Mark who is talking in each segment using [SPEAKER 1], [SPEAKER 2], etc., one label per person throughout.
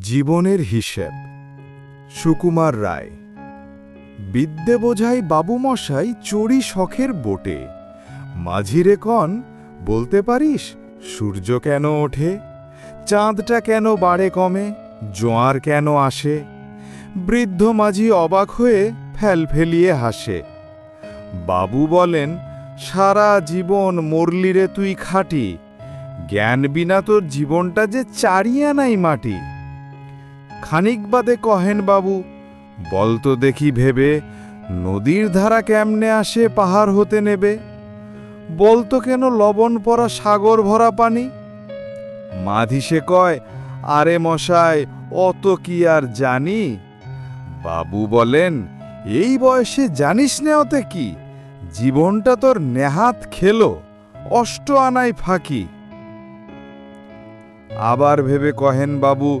[SPEAKER 1] জীবনের হিসেব। সুকুমার রায়। বিদ্যে বোঝাই বাবুমশাই চড়ি শখের বোটে। মাঝিরে কন, বলতে পারিস সূর্য কেন ওঠে? চাঁদটা কেন বাড়ে কমে? জোয়ার কেন আসে? বৃদ্ধ মাঝি অবাক হয়ে ফেল ফেলিয়ে হাসে। বাবু বলেন, সারা জীবন মরলিরে তুই খাটি। জ্ঞান বিনা তোর জীবনটা যে চারিয়া নাই মাটি। খানিক বাদে কহেন বাবু বলতো দেখি ভেবে, নদীর ধারা কেমনে আসে পাহাড় হতে নেবে? বলতো কেন লবণ পরা সাগর ভরা পানি? মাধিসে কয়, আরে মশাই, অত কি আর জানি? বাবু বলেন, এই বয়সে জানিস নে অতে কি? জীবনটা তোর নেহাত খেলো, অষ্ট আনাই ফাঁকি। আবার ভেবে কহেন বাবু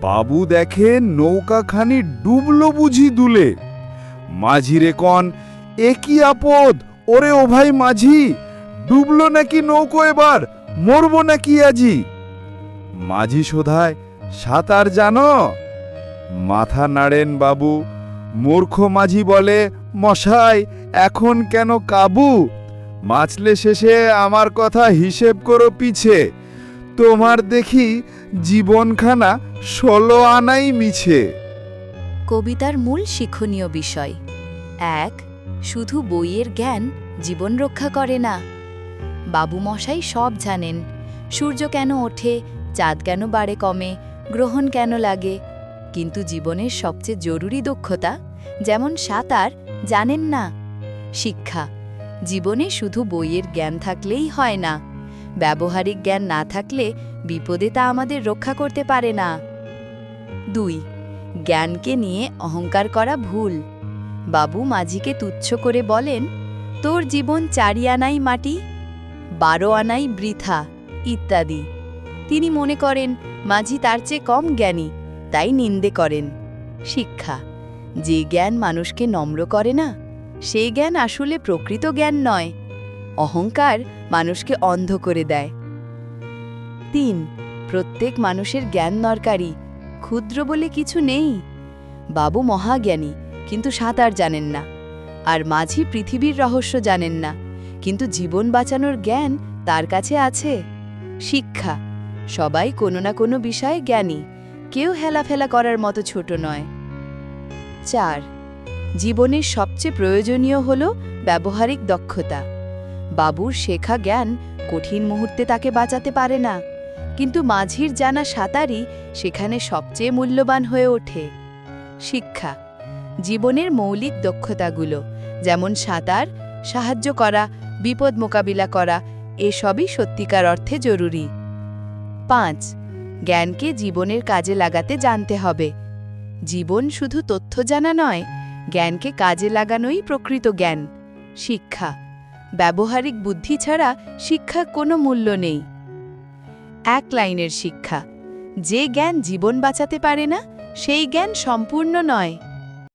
[SPEAKER 1] বাবু দেখে নৌকাখানি ডুবলো বুঝি দুলে। মাঝিরে কন, এ কি আপদ? ওরে ও ভাই মাঝি, ডুবলো নাকি নৌকো এবার? মরবো নাকি আজি? মাঝি শোধায়, সাঁতার জানো? মাথা নাড়েন বাবু, মূর্খ মাঝি বলে, মশাই, এখন কেন কাবু? মাছলে শেষে আমার কথা হিসেব করো পিছে। তোমার দেখি জীবনখানা ষোলো আনাই মিছে।
[SPEAKER 2] কবিতার মূল শিক্ষণীয় বিষয়। এক, শুধু বইয়ের জ্ঞান জীবন রক্ষা করে না। বাবু মশাই সব জানেন। সূর্য কেন ওঠে, চাঁদ কেন বাড়ে কমে, গ্রহণ কেন লাগে। কিন্তু জীবনের সবচেয়ে জরুরি দক্ষতা, যেমন সাঁতার, জানেন না। শিক্ষা, জীবনে শুধু বইয়ের জ্ঞান থাকলেই হয় না। ব্যবহারিক জ্ঞান না থাকলে বিপদে তা আমাদের রক্ষা করতে পারে না। দুই, জ্ঞানকে নিয়ে অহংকার করা ভুল। বাবু মাঝিকে তুচ্ছ করে বলেন, তোর জীবন চারি আনাই মাটি, বারো আনাই বৃথা, ইত্যাদি। তিনি মনে করেন, মাঝি তার চেয়ে কম জ্ঞানী, তাই নিন্দে করেন। শিক্ষা, যে জ্ঞান মানুষকে নম্র করে না সেই জ্ঞান আসলে প্রকৃত জ্ঞান নয়। অহংকার মানুষকে অন্ধ করে দেয়। তিন, প্রত্যেক মানুষের জ্ঞান দরকারি। ক্ষুদ্র বলে কিছু নেই। বাবু মহাজ্ঞানী, কিন্তু সাঁতার জানেন না। আর মাঝি পৃথিবীর রহস্য জানেন না। কিন্তু জীবন বাঁচানোর জ্ঞান তার কাছে আছে। শিক্ষা, সবাই কোনো না কোনো বিষয়ে জ্ঞানী। কেউ হেলাফেলা করার মতো ছোট নয়। চার, জীবনের সবচেয়ে প্রয়োজনীয় হল ব্যবহারিক দক্ষতা। বাবুর শেখা জ্ঞান কঠিন মুহূর্তে তাকে বাঁচাতে পারে না। কিন্তু মাঝির জানা সাঁতারই সেখানে সবচেয়ে মূল্যবান হয়ে ওঠে। শিক্ষা। জীবনের মৌলিক দক্ষতাগুলো, যেমন সাঁতার, সাহায্য করা, বিপদ মোকাবিলা করা, এসবই সত্যিকার অর্থে জরুরি। পাঁচ। জ্ঞানকে জীবনের কাজে লাগাতে জানতে হবে। জীবন শুধু তথ্য জানা নয়, জ্ঞানকে কাজে লাগানোই প্রকৃত জ্ঞান। শিক্ষা। ব্যবহারিক বুদ্ধি ছাড়া শিক্ষা কোনো মূল্য নেই। এক লাইনের শিক্ষা, যে জ্ঞান জীবন বাঁচাতে পারে না, সেই জ্ঞান সম্পূর্ণ নয়।